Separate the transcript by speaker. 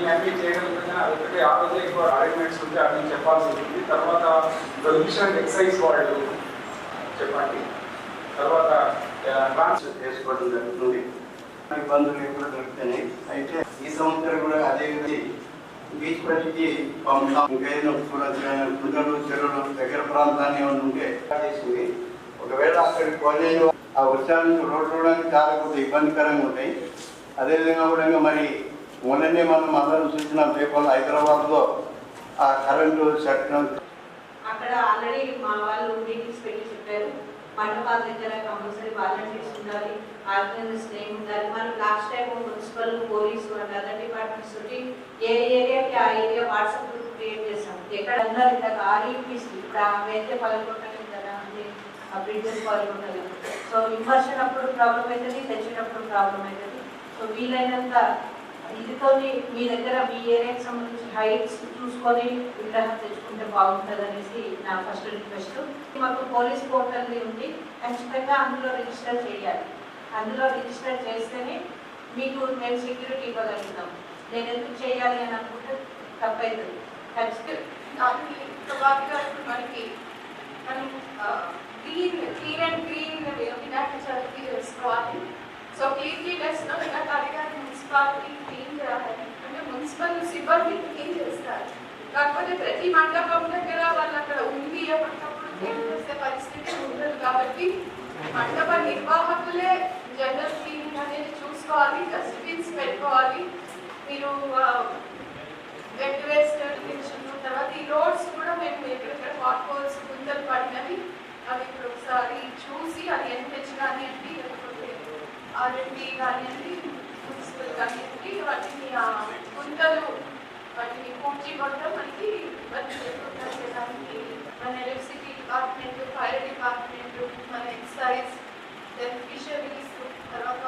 Speaker 1: Not ఆ ఎక్కువ arrangements అన్ని చెప్పాల్సి ఉంటుంది తర్వాత ప్రొవిషన్ ఎక్సైజ్ చెప్పండి తర్వాత ట్రాన్స్ఫర్
Speaker 2: చేసుకోవడం దొరుకుతాయి అయితే ఈ సంవత్సరం కూడా అదే విధంగా బీచ్ పరిస్థితి చెరువులు దగ్గర ప్రాంతాన్ని ఉంటే ఒకవేళ అక్కడ కోనేరు ఆ వర్షాలను రోడ్ చూడడానికి చాలా కొంత ఇబ్బందికరంగా ఉంటాయి అదేవిధంగా కూడా మరి మొన్ననే మనం అందరం చూసిన పేపర్లు హైదరాబాద్లో ఆ కరెంటు చట్టం
Speaker 3: అక్కడ ఆల్రెడీ మా వాళ్ళు మీటింగ్స్ పెట్టి చెప్పారు. మండపాల దగ్గర కంపల్సరీ వాలంటీర్స్ ఉండాలి ఆర్గనైజర్స్ నేమ్ ఉండాలి. మనం last time municipal police and other departments తోటి ఏ ఏరియాకి ఆ ఏరియా వాట్సాప్ గ్రూప్ క్రియేట్ చేసాం ఎక్కడ ఉన్నారు ఇంత ఆర్ఈపీస్ ఇప్పుడు ఆ వేరే కదా అంటే ఆ బ్రిడ్జెస్ పాల్గొంటలేదు. సో ఇన్వర్షన్ అప్పుడు ప్రాబ్లం అవుతుంది తెచ్చినప్పుడు ప్రాబ్లం అవుతుంది. సో వీలైనంత ఇదితో మీ దగ్గర మీ ఏరియాకి సంబంధించి హైట్స్ చూసుకొని విగ్రహం తెచ్చుకుంటే బాగుంటుంది అనేసి నా ఫస్ట్ రిక్వెస్ట్. మాకు పోలీస్ పోర్టల్ ఉంది. ఖచ్చితంగా అందులో రిజిస్టర్ చేయాలి. అందులో రిజిస్టర్ చేస్తేనే మీకు మేము సెక్యూరిటీ ఇవ్వగలుగుతాం. నేను ఎందుకు చేయాలి అని అనుకుంటే తప్పైతుంది. ఖచ్చితంగా
Speaker 4: సిబ్బంది క్లీన్ చేస్తారు? కాకపోతే ప్రతి మండపం దగ్గర వాళ్ళు అక్కడ ఉంది ఎప్పటికప్పుడు చేసే పరిస్థితి ఉండదు కాబట్టి మండప నిర్వాహకులే జనరల్ క్లీనింగ్ అనేది చూసుకోవాలి డస్ట్బిన్స్ పెట్టుకోవాలి. మీరు వెట్ వేస్ట్ తెచ్చుకున్న తర్వాత ఈ రోడ్స్ కూడా మేము ఎక్కడెక్కడ వాట్ హోల్స్ గుంతలు పడినవి అవి ఇప్పుడు ఒకసారి చూసి అది ఎన్హెచ్ కానివ్వండి లేకపోతే ఆర్ఎండి కానివ్వండి మున్సిపల్ కానివ్వండి వాటిని ఆ గుంతలు వాటిని పూడ్చి కొట్టడం మనకి ఇబ్బంది లేకుండా చేయడానికి మన ఎలక్ట్రిసిటీ డిపార్ట్మెంట్ ఫైర్ డిపార్ట్మెంట్ మన ఎక్సైజ్ దెన్ ఫిషరీస్ తర్వాత